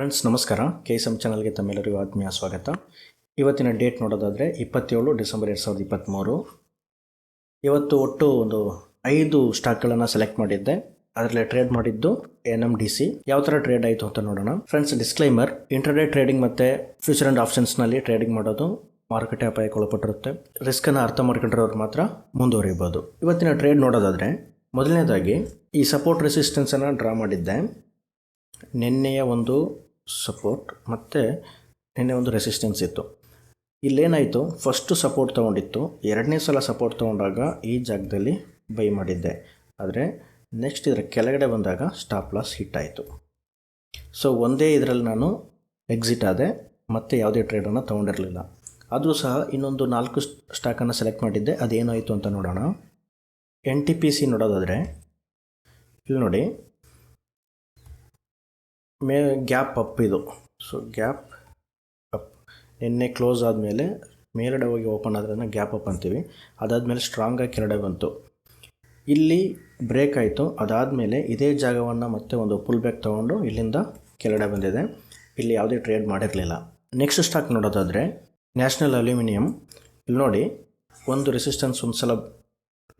Friends ನಮಸ್ಕಾರ. K S M ಚಾನಲ್ಗೆ ತಮ್ಮೆಲ್ಲರಿಗೂ ಆತ್ಮೀಯ ಸ್ವಾಗತ. ಇವತ್ತಿನ ಡೇಟ್ ನೋಡೋದಾದರೆ ಇಪ್ಪತ್ತೇಳು ಡಿಸೆಂಬರ್ ಎರಡು ಸಾವಿರದ ಇಪ್ಪತ್ತ್ಮೂರು ಇವತ್ತು ಒಟ್ಟು ಒಂದು ಐದು ಸ್ಟಾಕ್ಗಳನ್ನು ಸೆಲೆಕ್ಟ್ ಮಾಡಿದ್ದೆ. ಅದರಲ್ಲಿ ಟ್ರೇಡ್ ಮಾಡಿದ್ದು ಎನ್ ಎಂ ಡಿ ಸಿ ಯಾವ ಥರ ಟ್ರೇಡ್ ಆಯಿತು ಅಂತ ನೋಡೋಣ. ಫ್ರೆಂಡ್ಸ್ ಡಿಸ್ಕ್ಲೈಮರ್ ಇಂಟರ್ಡೇ ಟ್ರೇಡಿಂಗ್ ಮತ್ತು ಫ್ಯೂಚರ್ ಆ್ಯಂಡ್ ಆಪ್ಷನ್ಸ್ನಲ್ಲಿ ಟ್ರೇಡಿಂಗ್ ಮಾಡೋದು ಮಾರುಕಟ್ಟೆ ಅಪಾಯಕ್ಕೆ ಒಳಪಟ್ಟಿರುತ್ತೆ. ರಿಸ್ಕನ್ನು ಅರ್ಥ ಮಾಡ್ಕೊಂಡಿರೋರು ಮಾತ್ರ ಮುಂದುವರಿಬೋದು. ಇವತ್ತಿನ ಟ್ರೇಡ್ ನೋಡೋದಾದರೆ ಮೊದಲನೇದಾಗಿ ಈ ಸಪೋರ್ಟ್ ರೆಸಿಸ್ಟೆನ್ಸನ್ನು ಡ್ರಾ ಮಾಡಿದ್ದೆ. ನಿನ್ನೆಯ ಒಂದು ಸಪೋರ್ಟ್ ಮತ್ತು ನಿನ್ನೆ ಒಂದು ರೆಸಿಸ್ಟೆನ್ಸ್ ಇತ್ತು. ಇಲ್ಲೇನಾಯಿತು ಫಸ್ಟು ಸಪೋರ್ಟ್ ತೊಗೊಂಡಿತ್ತು, ಎರಡನೇ ಸಲ ಸಪೋರ್ಟ್ ತೊಗೊಂಡಾಗ ಈ ಜಾಗದಲ್ಲಿ ಬೈ ಮಾಡಿದ್ದೆ. ಆದರೆ ನೆಕ್ಸ್ಟ್ ಇದರ ಕೆಳಗಡೆ ಬಂದಾಗ ಸ್ಟಾಪ್ ಲಾಸ್ ಹಿಟ್ ಆಯಿತು. ಸೊ ಒಂದೇ ಇದರಲ್ಲಿ ನಾನು ಎಕ್ಸಿಟ್ ಆದೆ, ಮತ್ತೆ ಯಾವುದೇ ಟ್ರೇಡನ್ನು ತೊಗೊಂಡಿರಲಿಲ್ಲ. ಆದರೂ ಸಹ ಇನ್ನೊಂದು ನಾಲ್ಕು ಸ್ಟಾಕನ್ನು ಸೆಲೆಕ್ಟ್ ಮಾಡಿದ್ದೆ, ಅದೇನಾಯಿತು ಅಂತ ನೋಡೋಣ. ಎನ್ ಟಿ ಪಿ ಸಿ ನೋಡೋದಾದರೆ, ಇಲ್ಲಿ ನೋಡಿ ಮೇ ಗ್ಯಾಪ್ ಅಪ್ ಇದು. So gap up. ನಿನ್ನೆ ಕ್ಲೋಸ್ ಆದಮೇಲೆ ಮೇಲಡೆ ಹೋಗಿ ಓಪನ್ ಆದ್ರೆ ಗ್ಯಾಪ್ ಅಪ್ ಅಂತೀವಿ. ಅದಾದಮೇಲೆ ಸ್ಟ್ರಾಂಗಾಗಿ ಕೆರಡೆ ಬಂತು. ಇಲ್ಲಿ ಬ್ರೇಕ್ ಆಯಿತು. ಅದಾದಮೇಲೆ ಇದೇ ಜಾಗವನ್ನು ಮತ್ತೆ ಒಂದು ಪುಲ್ ಬ್ಯಾಕ್ ತೊಗೊಂಡು ಇಲ್ಲಿಂದ ಕೆಳಗಡೆ ಬಂದಿದೆ. ಇಲ್ಲಿ ಯಾವುದೇ ಟ್ರೇಡ್ ಮಾಡಿರಲಿಲ್ಲ. ನೆಕ್ಸ್ಟ್ ಸ್ಟಾಕ್ ನೋಡೋದಾದರೆ ನ್ಯಾಷನಲ್ ಅಲ್ಯೂಮಿನಿಯಂ ಇಲ್ಲಿ ನೋಡಿ, ಒಂದು ರೆಸಿಸ್ಟೆನ್ಸ್ ಒಂದು ಸಲ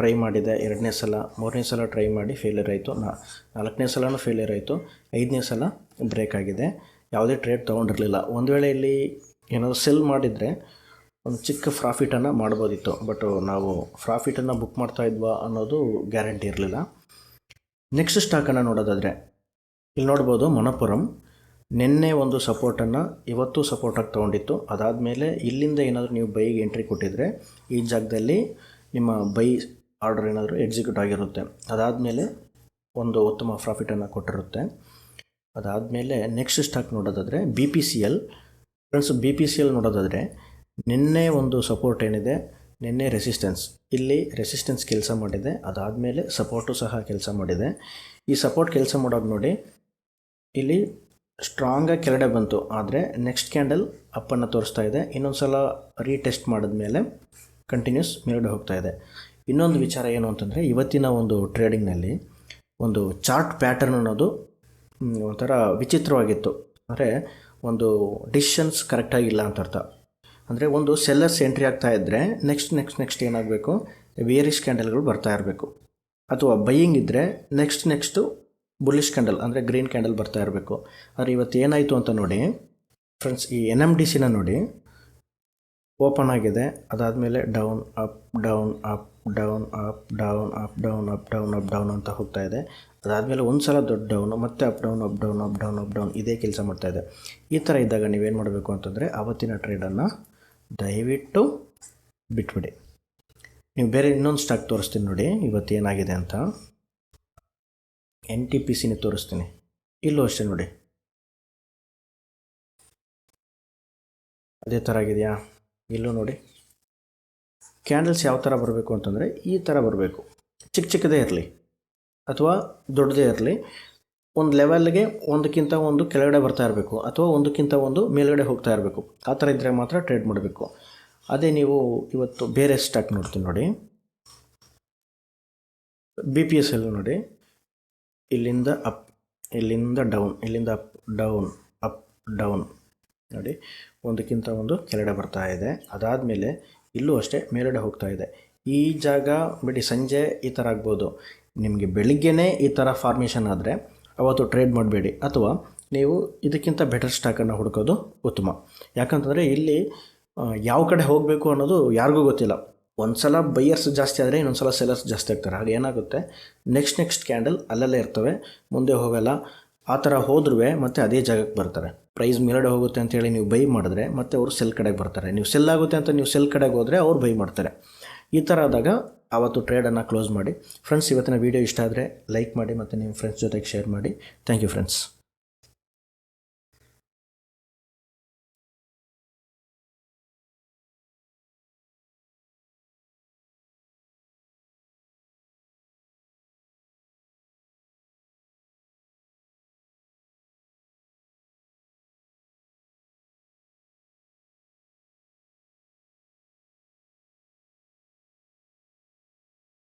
ಟ್ರೈ ಮಾಡಿದೆ ಎರಡನೇ ಸಲ, ಮೂರನೇ ಸಲ ಟ್ರೈ ಮಾಡಿ ಫೇಲಿಯರ್ ಆಯಿತು. ನಾ ನಾಲ್ಕನೇ ಸಲನೂ ಫೇಲಿಯರ್ ಆಯಿತು. ಐದನೇ ಸಲ ಬ್ರೇಕ್ ಆಗಿದೆ. ಯಾವುದೇ ಟ್ರೇಡ್ ತೊಗೊಂಡಿರಲಿಲ್ಲ. ಒಂದು ವೇಳೆ ಇಲ್ಲಿ ಏನಾದರೂ ಸೆಲ್ ಮಾಡಿದರೆ ಒಂದು ಚಿಕ್ಕ ಪ್ರಾಫಿಟನ್ನು ಮಾಡ್ಬೋದಿತ್ತು. ಬಟ್ ನಾವು ಪ್ರಾಫಿಟನ್ನು ಬುಕ್ ಮಾಡ್ತಾ ಇದ್ವಾ ಅನ್ನೋದು ಗ್ಯಾರಂಟಿ ಇರಲಿಲ್ಲ. ನೆಕ್ಸ್ಟ್ ಸ್ಟಾಕನ್ನು ನೋಡೋದಾದರೆ, ಇಲ್ಲಿ ನೋಡ್ಬೋದು ಮಣಪುರಂ. ನಿನ್ನೆ ಒಂದು ಸಪೋರ್ಟನ್ನು ಇವತ್ತು ಸಪೋರ್ಟಾಗಿ ತೊಗೊಂಡಿತ್ತು. ಅದಾದಮೇಲೆ ಇಲ್ಲಿಂದ ಏನಾದರೂ ನೀವು ಬೈಗೆ ಎಂಟ್ರಿ ಕೊಟ್ಟಿದ್ರೆ, ಈ ಜಾಗದಲ್ಲಿ ನಿಮ್ಮ ಬೈ ಆರ್ಡರ್ ಏನಾದರೂ ಎಕ್ಸಿಕ್ಯೂಟ್ ಆಗಿರುತ್ತೆ. ಅದಾದಮೇಲೆ ಒಂದು ಉತ್ತಮ ಪ್ರಾಫಿಟನ್ನು ಕೊಟ್ಟಿರುತ್ತೆ. ಅದಾದಮೇಲೆ ನೆಕ್ಸ್ಟ್ ಸ್ಟಾಕ್ ನೋಡೋದಾದರೆ B P C L friends B P C L ನೋಡೋದಾದರೆ ನಿನ್ನೆ ಒಂದು ಸಪೋರ್ಟ್ ಏನಿದೆ, ನಿನ್ನೆ ರೆಸಿಸ್ಟೆನ್ಸ್ ಇಲ್ಲಿ ರೆಸಿಸ್ಟೆನ್ಸ್ ಕೆಲಸ ಮಾಡಿದೆ, ಅದಾದಮೇಲೆ ಸಪೋರ್ಟು ಸಹ ಕೆಲಸ ಮಾಡಿದೆ. ಈ ಸಪೋರ್ಟ್ ಕೆಲಸ ಮಾಡೋದು ನೋಡಿ, ಇಲ್ಲಿ ಸ್ಟ್ರಾಂಗಾಗಿ ಕೆಳಗಡೆ ಬಂತು. ಆದರೆ ನೆಕ್ಸ್ಟ್ ಕ್ಯಾಂಡಲ್ ಅಪ್ಪನ್ನು ತೋರಿಸ್ತಾ ಇದೆ. ಇನ್ನೊಂದು ಸಲ ರೀಟೆಸ್ಟ್ ಮಾಡಿದ್ಮೇಲೆ ಕಂಟಿನ್ಯೂಸ್ ಮೇಲ್ಗಡೆ ಹೋಗ್ತಾ ಇದೆ. ಇನ್ನೊಂದು ವಿಚಾರ ಏನು ಅಂತಂದರೆ, ಇವತ್ತಿನ ಒಂದು ಟ್ರೇಡಿಂಗ್ನಲ್ಲಿ ಒಂದು ಚಾರ್ಟ್ ಪ್ಯಾಟರ್ನ್ ಅನ್ನೋದು ಒಂಥರ ವಿಚಿತ್ರವಾಗಿತ್ತು. ಅಂದರೆ ಒಂದು ಡಿಸಿಷನ್ಸ್ ಕರೆಕ್ಟಾಗಿಲ್ಲ ಅಂತ ಅರ್ಥ ಅಂದರೆ ಒಂದು ಸೆಲ್ಲರ್ಸ್ ಎಂಟ್ರಿ ಆಗ್ತಾ ಇದ್ದರೆ ನೆಕ್ಸ್ಟ್ ನೆಕ್ಸ್ಟ್ ನೆಕ್ಸ್ಟ್ ಏನಾಗಬೇಕು? ವೇರಿ ಕ್ಯಾಂಡಲ್ಗಳು ಬರ್ತಾ ಇರಬೇಕು. ಅಥವಾ ಬೈಯಿಂಗ್ ಇದ್ದರೆ ನೆಕ್ಸ್ಟ್ ನೆಕ್ಸ್ಟು ಬುಲ್ಲಿಶ್ ಕ್ಯಾಂಡಲ್ ಅಂದರೆ ಗ್ರೀನ್ ಕ್ಯಾಂಡಲ್ ಬರ್ತಾ ಇರಬೇಕು. ಆದರೆ ಇವತ್ತು ಏನಾಯಿತು ಅಂತ ನೋಡಿ ಫ್ರೆಂಡ್ಸ್ ಈ ಎನ್ ಎಂ ಡಿ ಸಿನ ನೋಡಿ ಓಪನ್ ಆಗಿದೆ, ಅದಾದಮೇಲೆ down up down up down up down up down up down up down ಅಂತ ಹೋಗ್ತಾ ಇದೆ. ಅದಾದಮೇಲೆ ಒಂದು ಸಲ ದೊಡ್ಡ ಡೌನು ಮತ್ತೆ up down up down up down up down ಇದೇ ಕೆಲಸ ಮಾಡ್ತಾ ಇದೆ. ಈ ಥರ ಇದ್ದಾಗ ನೀವೇನು ಮಾಡಬೇಕು ಅಂತಂದರೆ ಅವತ್ತಿನ ಟ್ರೇಡನ್ನು ದಯವಿಟ್ಟು ಬಿಟ್ಬಿಡಿ. ನೀವು ಬೇರೆ ಇನ್ನೊಂದು ಸ್ಟಾಕ್ ತೋರಿಸ್ತೀನಿ ನೋಡಿ, ಇವತ್ತು ಏನಾಗಿದೆ ಅಂತ. ಎನ್ ಟಿ ಪಿ ಸಿನೇ ತೋರಿಸ್ತೀನಿ. ಇಲ್ಲೂ ಅಷ್ಟೇ ನೋಡಿ. ಅದೇ ಥರ ಆಗಿದೆಯಾ? ಇಲ್ಲೂ ನೋಡಿ. ಕ್ಯಾಂಡಲ್ಸ್ ಯಾವ ಥರ ಬರಬೇಕು ಅಂತಂದರೆ ಈ ಥರ ಬರಬೇಕು. ಚಿಕ್ಕ ಚಿಕ್ಕದೇ ಇರಲಿ ಅಥವಾ ದೊಡ್ಡದೇ ಇರಲಿ. ಒಂದು ಲೆವೆಲ್ಗೆ ಒಂದಕ್ಕಿಂತ ಒಂದು ಕೆಳಗಡೆ ಬರ್ತಾ ಇರಬೇಕು ಅಥವಾ ಒಂದಕ್ಕಿಂತ ಒಂದು ಮೇಲುಗಡೆ ಹೋಗ್ತಾ ಇರಬೇಕು. ಆ ಥರ ಇದ್ದರೆ ಮಾತ್ರ ಟ್ರೇಡ್ ಮಾಡಬೇಕು. ಅದೇ ನೀವು ಇವತ್ತು ಬೇರೆ ಸ್ಟಾಕ್ ನೋಡ್ತೀನಿ ನೋಡಿ. ಬಿ ಪಿ ಎಸ್ ಎಲ್ ನೋಡಿ. ಇಲ್ಲಿಂದ ಅಪ್ ಇಲ್ಲಿಂದ ಡೌನ್ ಇಲ್ಲಿಂದ ಅಪ್ ಡೌನ್ ಅಪ್ ಡೌನ್ ನೋಡಿ. ಒಂದಕ್ಕಿಂತ ಒಂದು ಕೆಳಗಡೆ ಬರ್ತಾ ಇದೆ. ಅದಾದಮೇಲೆ ಇಲ್ಲೂ ಅಷ್ಟೇ ಮೇಲಡೆ ಹೋಗ್ತಾ ಇದೆ. ಈ ಜಾಗ ಬಿಡಿ ಸಂಜೆ ಈ ಥರ ಆಗ್ಬೋದು. ನಿಮಗೆ ಬೆಳಿಗ್ಗೆನೇ ಈ ಥರ ಫಾರ್ಮೇಷನ್ ಆದರೆ ಅವತ್ತು ಟ್ರೇಡ್ ಮಾಡಬೇಡಿ. ಅಥವಾ ನೀವು ಇದಕ್ಕಿಂತ ಬೆಟರ್ ಸ್ಟಾಕನ್ನು ಹುಡುಕೋದು ಉತ್ತಮ. ಯಾಕಂತಂದರೆ ಇಲ್ಲಿ ಯಾವ ಕಡೆ ಹೋಗಬೇಕು ಅನ್ನೋದು ಯಾರಿಗೂ ಗೊತ್ತಿಲ್ಲ. ಒಂದು ಸಲ ಬೈಯರ್ಸ್ ಜಾಸ್ತಿ ಆದರೆ ಇನ್ನೊಂದು ಸಲ ಸೆಲರ್ಸ್ ಜಾಸ್ತಿ ಆಗ್ತಾರೆ. ಹಾಗೆ ಏನಾಗುತ್ತೆ? ನೆಕ್ಸ್ಟ್ ನೆಕ್ಸ್ಟ್ ಕ್ಯಾಂಡಲ್ ಅಲ್ಲಲ್ಲೇ ಇರ್ತವೆ. ಮುಂದೆ ಹೋಗಲ್ಲ. ಆ ಥರ ಹೋದ್ರೂ ಮತ್ತೆ ಅದೇ ಜಾಗಕ್ಕೆ ಬರ್ತಾರೆ. ಪ್ರೈಸ್ ಮೇಲಡೆ ಹೋಗುತ್ತೆ ಅಂತೇಳಿ ನೀವು ಬೈ ಮಾಡಿದ್ರೆ ಮತ್ತೆ ಅವರು ಸೆಲ್ ಕಡೆಗೆ ಬರ್ತಾರೆ. ನೀವು ಸೆಲ್ ಆಗುತ್ತೆ ಅಂತ ನೀವು ಸೆಲ್ ಕಡೆಗೆ ಹೋದರೆ ಅವ್ರು ಬೈ ಮಾಡ್ತಾರೆ. ಈ ಥರ ಆದಾಗ ಆವತ್ತು ಟ್ರೇಡನ್ನು ಕ್ಲೋಸ್ ಮಾಡಿ. ಫ್ರೆಂಡ್ಸ್ ಇವತ್ತಿನ ವೀಡಿಯೋ ಇಷ್ಟ ಆದರೆ ಲೈಕ್ ಮಾಡಿ ಮತ್ತು ನಿಮ್ಮ ಫ್ರೆಂಡ್ಸ್ ಜೊತೆಗೆ ಶೇರ್ ಮಾಡಿ. Thank you friends